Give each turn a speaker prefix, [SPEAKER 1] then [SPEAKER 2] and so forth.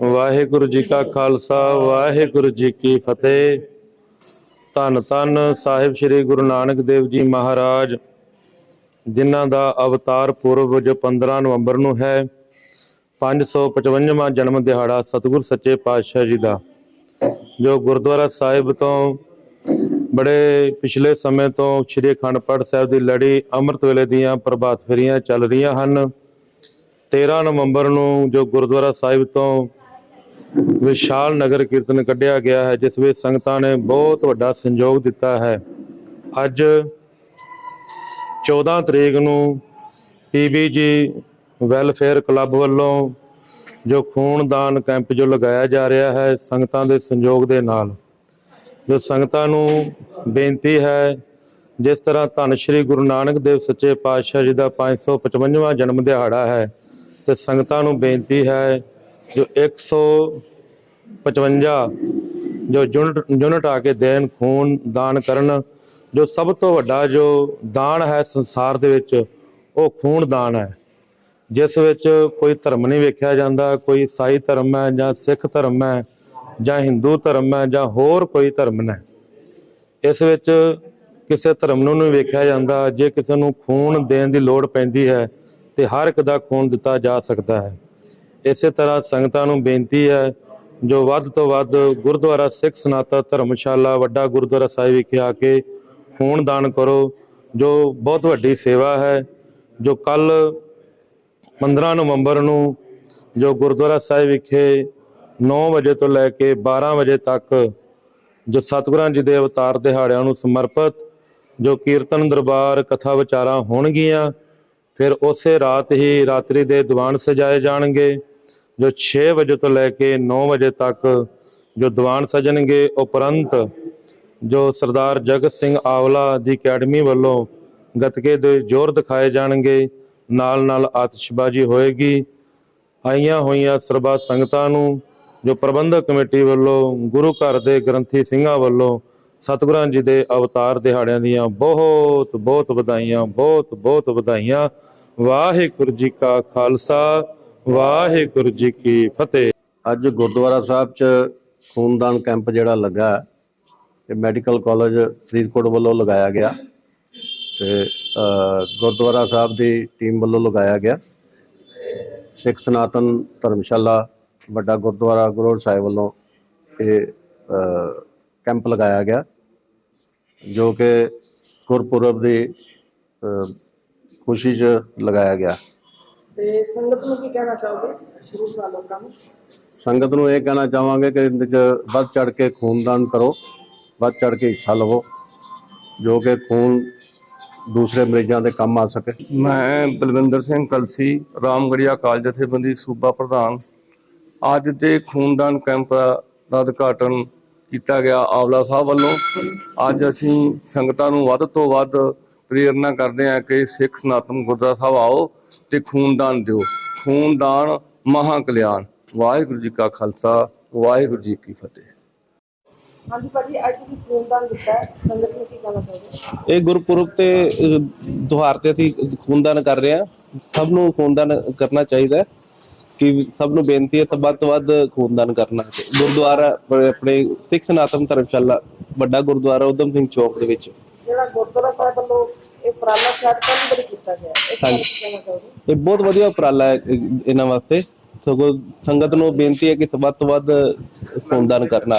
[SPEAKER 1] ਵਾਹਿਗੁਰੂ ਜੀ ਕਾ ਖਾਲਸਾ, ਵਾਹਿਗੁਰੂ ਜੀ ਕੀ ਫਤਿਹ। ਧੰਨ ਧੰਨ ਸਾਹਿਬ ਸ੍ਰੀ ਗੁਰੂ ਨਾਨਕ ਦੇਵ ਜੀ ਮਹਾਰਾਜ, ਜਿਨ੍ਹਾਂ ਦਾ ਅਵਤਾਰ ਪੁਰਬ ਜੋ 15 ਨਵੰਬਰ ਨੂੰ ਹੈ 555ਵਾਂ ਜਨਮ ਦਿਹਾੜਾ ਸਤਿਗੁਰ ਸੱਚੇ ਪਾਤਸ਼ਾਹ ਜੀ ਦਾ, ਜੋ ਗੁਰਦੁਆਰਾ ਸਾਹਿਬ ਤੋਂ ਬੜੇ ਪਿਛਲੇ ਸਮੇਂ ਤੋਂ ਸ੍ਰੀ ਅਖੰਡ ਪਾਠ ਸਾਹਿਬ ਦੀ ਲੜੀ ਅੰਮ੍ਰਿਤ ਵੇਲੇ ਦੀਆਂ ਪ੍ਰਭਾਤ ਫੇਰੀਆਂ ਚੱਲ ਰਹੀਆਂ ਹਨ। 13 ਨਵੰਬਰ ਨੂੰ ਜੋ ਗੁਰਦੁਆਰਾ ਸਾਹਿਬ ਤੋਂ ਵਿਸ਼ਾਲ ਨਗਰ ਕੀਰਤਨ ਕੱਢਿਆ ਗਿਆ ਹੈ, ਜਿਸ ਵਿੱਚ ਸੰਗਤਾਂ ਨੇ ਬਹੁਤ ਵੱਡਾ ਸੰਯੋਗ ਦਿੱਤਾ ਹੈ। ਅੱਜ 14 ਤਰੀਕ ਨੂੰ ਪੀਬੀਜੀ ਵੈਲਫੇਅਰ ਕਲੱਬ ਵੱਲੋਂ ਜੋ ਖੂਨਦਾਨ ਕੈਂਪ ਜੋ ਲਗਾਇਆ ਜਾ ਰਿਹਾ ਹੈ, ਸੰਗਤਾਂ ਦੇ ਸੰਯੋਗ ਦੇ ਨਾਲ। ਜੋ ਸੰਗਤਾਂ ਨੂੰ ਬੇਨਤੀ ਹੈ, ਜਿਸ ਤਰ੍ਹਾਂ ਧੰਨ ਸ਼੍ਰੀ ਗੁਰੂ ਨਾਨਕ ਦੇਵ ਸੱਚੇ ਪਾਤਸ਼ਾਹ ਜੀ ਦਾ 555ਵਾਂ ਜਨਮ ਦਿਹਾੜਾ ਹੈ, ਤੇ ਸੰਗਤਾਂ ਨੂੰ ਬੇਨਤੀ ਹੈ ਜੋ 155 ਜੋ ਯੂਨਿਟ ਯੂਨਿਟ ਆ ਕੇ ਦੇਣ, ਖੂਨ ਦਾਨ ਕਰਨ, ਜੋ ਸਭ ਤੋਂ ਵੱਡਾ ਜੋ ਦਾਨ ਹੈ ਸੰਸਾਰ ਦੇ ਵਿੱਚ, ਉਹ ਖੂਨ ਦਾਨ ਹੈ। ਜਿਸ ਵਿੱਚ ਕੋਈ ਧਰਮ ਨਹੀਂ ਵੇਖਿਆ ਜਾਂਦਾ, ਕੋਈ ਈਸਾਈ ਧਰਮ ਹੈ ਜਾਂ ਸਿੱਖ ਧਰਮ ਹੈ ਜਾਂ ਹਿੰਦੂ ਧਰਮ ਹੈ ਜਾਂ ਹੋਰ ਕੋਈ ਧਰਮ ਹੈ, ਇਸ ਵਿੱਚ ਕਿਸੇ ਧਰਮ ਨੂੰ ਨਹੀਂ ਵੇਖਿਆ ਜਾਂਦਾ। ਜੇ ਕਿਸੇ ਨੂੰ ਖੂਨ ਦੇਣ ਦੀ ਲੋੜ ਪੈਂਦੀ ਹੈ, ਤੇ ਹਰ ਇੱਕ ਦਾ ਖੂਨ ਦਿੱਤਾ ਜਾ ਸਕਦਾ ਹੈ। ਇਸੇ ਤਰ੍ਹਾਂ ਸੰਗਤਾਂ ਨੂੰ ਬੇਨਤੀ ਹੈ, ਜੋ ਵੱਧ ਤੋਂ ਵੱਧ ਗੁਰਦੁਆਰਾ ਸਿੱਖ ਸਨਾਤਨ ਧਰਮਸ਼ਾਲਾ, ਵੱਡਾ ਗੁਰਦੁਆਰਾ ਸਾਹਿਬ ਵਿਖੇ ਆ ਕੇ ਖੂਨ ਦਾਨ ਕਰੋ, ਜੋ ਬਹੁਤ ਵੱਡੀ ਸੇਵਾ ਹੈ, ਜੋ ਕੱਲ 15 ਨਵੰਬਰ ਨੂੰ ਜੋ ਗੁਰਦੁਆਰਾ ਸਾਹਿਬ ਵਿਖੇ 9 ਵਜੇ ਤੋਂ ਲੈ ਕੇ 12 ਵਜੇ ਤੱਕ ਜੋ ਸਤਿਗੁਰਾਂ ਜੀ ਦੇ ਅਵਤਾਰ ਦਿਹਾੜਿਆਂ ਨੂੰ ਸਮਰਪਿਤ ਜੋ ਕੀਰਤਨ ਦਰਬਾਰ, ਕਥਾ ਵਿਚਾਰਾਂ ਹੋਣਗੀਆਂ, ਫਿਰ ਉਸੇ ਰਾਤ ਹੀ ਰਾਤਰੀ ਦੇ ਦੀਵਾਨ ਸਜਾਏ ਜਾਣਗੇ। ਜੋ 6 ਵਜੇ ਤੋਂ ਲੈ ਕੇ 9 ਵਜੇ ਤੱਕ ਜੋ ਦੀਵਾਨ ਸਜਣਗੇ, ਉਪਰੰਤ ਜੋ ਸਰਦਾਰ ਜਗਤ ਸਿੰਘ ਆਵਲਾ ਦੀ ਅਕੈਡਮੀ ਵੱਲੋਂ ਗੱਤਕੇ ਦੇ ਜ਼ੋਰ ਦਿਖਾਏ ਜਾਣਗੇ ਨਾਲ ਨਾਲ ਆਤਿਸ਼ਬਾਜ਼ੀ ਹੋਏਗੀ। ਆਈਆਂ ਹੋਈਆਂ ਸਰਬੱਤ ਸੰਗਤਾਂ ਨੂੰ ਜੋ ਪ੍ਰਬੰਧਕ ਕਮੇਟੀ ਵੱਲੋਂ ਗੁਰੂ ਘਰ ਦੇ ਗ੍ਰੰਥੀ ਸਿੰਘਾਂ ਵੱਲੋਂ ਸਤਿਗੁਰਾਂ ਜੀ ਦੇ ਅਵਤਾਰ ਦਿਹਾੜਿਆਂ ਦੀਆਂ ਬਹੁਤ ਬਹੁਤ ਵਧਾਈਆਂ, ਬਹੁਤ ਬਹੁਤ ਵਧਾਈਆਂ। ਵਾਹਿਗੁਰੂ ਜੀ ਕਾ ਖਾਲਸਾ। ਵਾਹਿਗੁਰੂ ਜੀ ਕੀ ਫਤਿਹ।
[SPEAKER 2] ਅੱਜ ਗੁਰਦੁਆਰਾ ਸਾਹਿਬ 'ਚ ਖੂਨਦਾਨ ਕੈਂਪ ਜਿਹੜਾ ਲੱਗਾ ਹੈ, ਇਹ ਮੈਡੀਕਲ ਕਾਲਜ ਫਰੀਦਕੋਟ ਵੱਲੋਂ ਲਗਾਇਆ ਗਿਆ। ਤੇ ਗੁਰਦੁਆਰਾ ਸਾਹਿਬ ਦੀ ਟੀਮ ਵੱਲੋਂ ਲਗਾਇਆ ਗਿਆ। ਸਿੱਖ ਸਨਾਤਨ ਧਰਮਸ਼ਾਲਾ ਵੱਡਾ ਗੁਰਦੁਆਰਾ ਗੁਰੂੜ ਸਾਹਿਬ ਵੱਲੋਂ ਇਹ ਕੈਂਪ ਲਗਾਇਆ ਗਿਆ ਜੋ ਕਿ ਗੁਰਪੁਰਬ ਦੀ ਖੁਸ਼ੀ 'ਚ ਲਗਾਇਆ ਗਿਆ।
[SPEAKER 3] ਤੇ ਸੰਗਤ ਨੂੰ ਕੀ ਕਹਿਣਾ ਚਾਹੋਗੇ ਸ਼ੁਰੂ ਸਾਲ ਲੋਕਾਂ ਨੂੰ
[SPEAKER 2] ਸੰਗਤ ਨੂੰ ਇਹ ਕਹਿਣਾ ਚਾਹਾਂਗੇ ਕਿ ਇਹਦੇ 'ਚ ਵੱਧ ਚੜ ਕੇ ਖੂਨਦਾਨ ਕਰੋ ਵੱਧ ਚੜ ਕੇ ਹਿੱਸਾ ਲਵੋ ਜੋ ਕਿ ਖੂਨ ਦੂਸਰੇ ਮਰੀਜ਼ਾਂ ਦੇ ਕੰਮ ਆ ਸਕੇ।
[SPEAKER 4] ਮੈਂ ਬਲਵਿੰਦਰ ਸਿੰਘ ਕਲਸੀ ਰਾਮਗੜੀਆ ਕਾਲਜ ਜਥੇਬੰਦੀ ਸੂਬਾ ਪ੍ਰਧਾਨ। ਅੱਜ ਦੇ ਖੂਨਦਾਨ ਕੈਂਪ ਦਾ ਉਦਘਾਟਨ ਕੀਤਾ ਗਿਆ ਆਵਲਾ ਸਾਹਿਬ ਵੱਲੋਂ। ਅੱਜ ਅਸੀਂ ਸੰਗਤਾਂ ਨੂੰ ਵੱਧ ਤੋਂ ਵੱਧ ਪ੍ਰੇਰਨਾ ਕਰਦੇ ਹਾਂ ਕਿ ਸਿੱਖ ਸਨਾਤਨ ਗੁਰਦੁਆਰਾ ਸਾਹਿਬ ਆਓ ਤੇ ਖੂਨਦਾਨ ਦਿਓ। ਖੂਨਦਾਨ ਮਹਾ ਕਲਿਆਣ ਵਾਹਿਗੁਰੂ ਜੀ ਕਾ ਖਾਲਸਾ ਵਾਹਿਗੁਰੂ ਜੀ ਕੀ ਫਤਿਹ।
[SPEAKER 3] ਹਾਂਜੀ ਭਾਜੀ ਅੱਜ ਤੁਸੀਂ ਖੂਨਦਾਨ ਦਿੱਤਾ ਹੈ। ਸੰਗਤ ਨੂੰ ਕੀ ਕਹਿਣਾ ਚਾਹੋਗੇ?
[SPEAKER 5] ਇਹ ਗੁਰਪੁਰਬ ਤੇ ਤਿਉਹਾਰ ਤੇ ਅਸੀਂ ਖੂਨਦਾਨ ਕਰ ਰਹੇ ਹਾਂ। ਸਭ ਨੂੰ ਖੂਨਦਾਨ ਕਰਨਾ ਚਾਹੀਦਾ ਹੈ। ਕਿ ਸਭ ਨੂੰ ਬੇਨਤੀ ਹੈ ਸਭ ਵੱਧ ਤੋਂ ਵੱਧ ਖੂਨਦਾਨ ਕਰਨਾ ਗੁਰਦੁਆਰਾ ਆਪਣੇ- ਆਪਣੇ ਸਿੱਖ ਸਨਾਤਨ ਧਰਮਸ਼ਾਲਾ ਵੱਡਾ ਗੁਰਦੁਆਰਾ ਉਦਮ ਸਿੰਘ ਚੌਕ ਦੇ ਵਿੱਚ।
[SPEAKER 3] ਜਿਹੜਾ ਗੁਰਦੁਆਰਾ ਸਾਹਿਬ ਵੱਲੋਂ ਇਹ ਕੀਤਾ ਗਿਆ। ਹੈ। ਇਸ ਬਾਰੇ ਕੀ ਕਹਿਣਾ ਚਾਹੋਗੇ?
[SPEAKER 5] ਇਹ ਬਹੁਤ ਵਧੀਆ ਉਪਰਾਲਾ ਹੈ ਇਹ- ਇਹਨਾਂ ਵਾਸਤੇ। ਸਗੋਂ ਸੰਗਤ ਨੂੰ ਬੇਨਤੀ ਹੈ ਕਿ ਵੱਧ ਤੋਂ ਵੱਧ ਖੂਨਦਾਨ ਕਰਨਾ